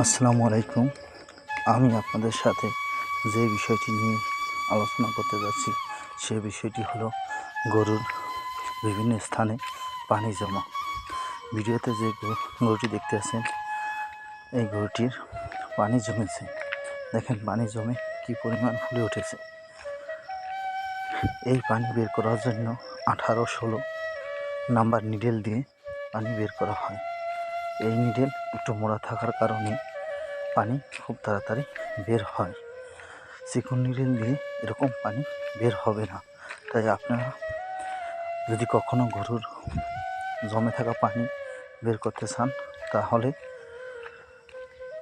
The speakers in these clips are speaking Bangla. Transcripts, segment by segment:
আসসালামু আলাইকুম। আমি আপনাদের সাথে যে বিষয়টি নিয়ে আলোচনা করতে যাচ্ছি, সে বিষয়টি হলো গরুর বিভিন্ন স্থানে পানি জমা। ভিডিওতে যে গরু- গরুটি দেখতে আছেন, এই গরুটির পানি জমেছে। দেখেন, পানি জমে কি পরিমাণ ফুলে উঠেছে। এই পানি বের করার জন্য আঠারো ষোলো নাম্বার নিডেল দিয়ে পানি বের করা হয়। এই নিডেল একটু মোড়া থাকার কারণে পানি খুব তাড়াতাড়ি বের হয়। চিকন নিডেল দিয়ে এরকম পানি বের হবে না। তাই আপনারা যদি কখনো গরুর জমে থাকা পানি বের করতে চান, তাহলে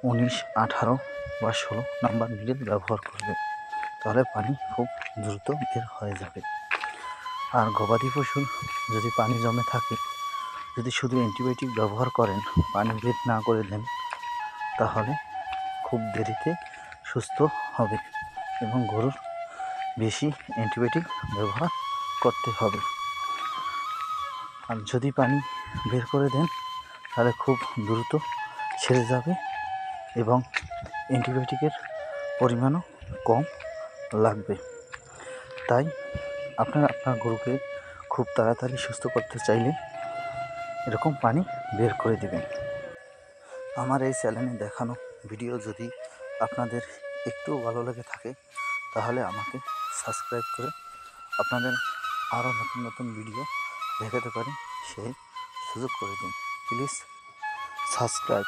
উনিশ, আঠারো বা ষোলো নাম্বার নিডেল ব্যবহার করবে তাহলে পানি খুব দ্রুত বের হয়ে যাবে। আর গবাদি পশুর যদি পানি জমে থাকে, যদি শুধু অ্যান্টিবায়োটিক ব্যবহার করেন, পানি বের না করে দেন, তাহলে খুব দেরিতে সুস্থ হবে এবং গরুর বেশি অ্যান্টিবায়োটিক ব্যবহার করতে হবে। আর যদি পানি বের করে দেন, তাহলে খুব দ্রুত ছেড়ে যাবে এবং অ্যান্টিবায়োটিকের পরিমাণও কম লাগবে। তাই আপনারা আপনার গরুকে খুব তাড়াতাড়ি সুস্থ করতে চাইলে এরকম পানি বের করে দেবেন। আমার এই চ্যানেলে দেখানো ভিডিও যদি আপনাদের একটু ভালো লেগে থাকে, তাহলে আমাকে সাবস্ক্রাইব করে আপনাদের আরও নতুন নতুন ভিডিও দেখাতে পারি সেই সুযোগ করে দিন। Please subscribe.